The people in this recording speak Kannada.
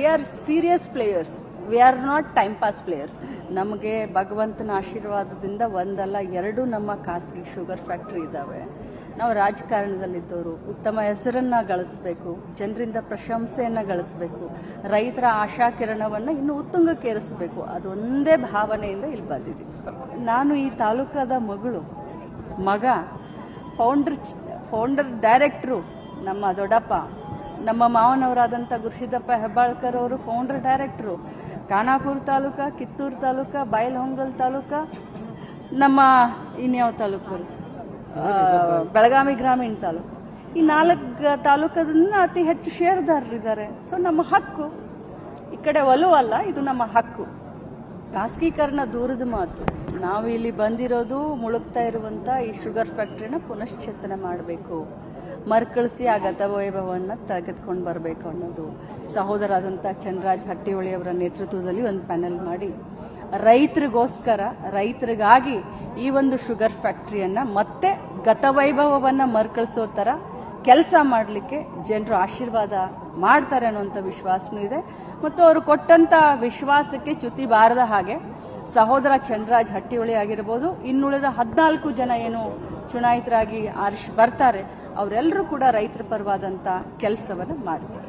We are serious players we are not time pass players ನಮಗೆ ಭಗವಂತನ ಆಶೀರ್ವಾದದಿಂದ ಒಂದಲ್ಲ ಎರಡು ನಮ್ಮ ಖಾಸಗಿ ಶುಗರ್ ಫ್ಯಾಕ್ಟ್ರಿ ಇದ್ದಾವೆ ನಾವು ರಾಜಕಾರಣದಲ್ಲಿದ್ದವರು, ಉತ್ತಮ ಹೆಸರನ್ನು ಗಳಿಸ್ಬೇಕು, ಜನರಿಂದ ಪ್ರಶಂಸೆಯನ್ನು ಗಳಿಸ್ಬೇಕು, ರೈತರ ಆಶಾ ಕಿರಣವನ್ನು ಇನ್ನು ಉತ್ತುಂಗಕ್ಕೇರಿಸಬೇಕು. ಅದೊಂದೇ ಭಾವನೆಯಿಂದ ಇಲ್ಲಿ ಬಂದಿದ್ದೀವಿ. ನಾನು ಈ ತಾಲೂಕಾದ ಮಗಳು, ಮಗ ಫೌಂಡರ್ ಫೌಂಡರ್ ಡೈರೆಕ್ಟ್ರು ನಮ್ಮ ದೊಡ್ಡಪ್ಪ ನಮ್ಮ ಮಾವನವರಾದಂಥ ಗುರುಸಿದ್ದಪ್ಪ ಹೆಬ್ಬಾಳ್ಕರ್ ಅವರು ಫೌಂಡರ್ ಡೈರೆಕ್ಟ್ರು ಖಾನಾಪುರ ತಾಲೂಕ, ಕಿತ್ತೂರು ತಾಲೂಕ ಬೈಲಹೊಂಗಲ್ ತಾಲೂಕ, ನಮ್ಮ ಇನ್ಯಾವ ತಾಲೂಕು? ಬೆಳಗಾವಿ ಗ್ರಾಮೀಣ ತಾಲೂಕು. ಈ ನಾಲ್ಕು ತಾಲೂಕದನ್ನ ಅತಿ ಹೆಚ್ಚು ಷೇರುದಾರರಿದ್ದಾರೆ ಸೊ ನಮ್ಮ ಹಕ್ಕು, ಈ ಕಡೆ ಒಲುವಲ್ಲ ಇದು ನಮ್ಮ ಹಕ್ಕು. ಖಾಸಗೀಕರಣ ದೂರದ ಮಾತು. ನಾವು ಇಲ್ಲಿ ಬಂದಿರೋದು ಮುಳುಗ್ತಾ ಇರುವಂತ ಈ ಶುಗರ್ ಫ್ಯಾಕ್ಟ್ರಿನ ಪುನಶ್ಚೇತನ ಮಾಡಬೇಕು. ಮರುಕಳಿಸಿ ಆ ಗತವೈಭವವನ್ನು ತೆಗೆದುಕೊಂಡು ಬರಬೇಕು ಅನ್ನೋದು ಸಹೋದರಾದಂಥ ಹಟ್ಟಿಹೊಳಿ ಅವರ ನೇತೃತ್ವದಲ್ಲಿ ಒಂದು ಪ್ಯಾನೆಲ್ ಮಾಡಿ, ರೈತರಿಗೋಸ್ಕರ, ರೈತರಿಗಾಗಿ ಈ ಒಂದು ಶುಗರ್ ಫ್ಯಾಕ್ಟ್ರಿಯನ್ನು ಮತ್ತೆ ಗತವೈಭವವನ್ನು ಮರುಕಳಿಸೋ ಥರ ಕೆಲಸ ಮಾಡಲಿಕ್ಕೆ ಜನರು ಆಶೀರ್ವಾದ ಮಾಡ್ತಾರೆ ಅನ್ನುವಂಥ ವಿಶ್ವಾಸನೂ ಇದೆ. ಮತ್ತು ಅವರು ಕೊಟ್ಟಂಥ ವಿಶ್ವಾಸಕ್ಕೆ ಚ್ಯುತಿ ಬಾರದ ಹಾಗೆ ಸಹೋದರ ಚಂದ್ರಾಜ್ ಹಟ್ಟಿಹೊಳಿ ಆಗಿರ್ಬೋದು, ಇನ್ನುಳಿದ ಹದಿನಾಲ್ಕು ಜನ ಏನು ಚುನಾಯಿತರಾಗಿ ಆರ್ಶ್ ಬರ್ತಾರೆ ಅವರೆಲ್ಲರೂ ಕೂಡ ರೈತರ ಪರವಾದಂಥ ಕೆಲಸವನ್ನು ಮಾಡ್ತಾರೆ.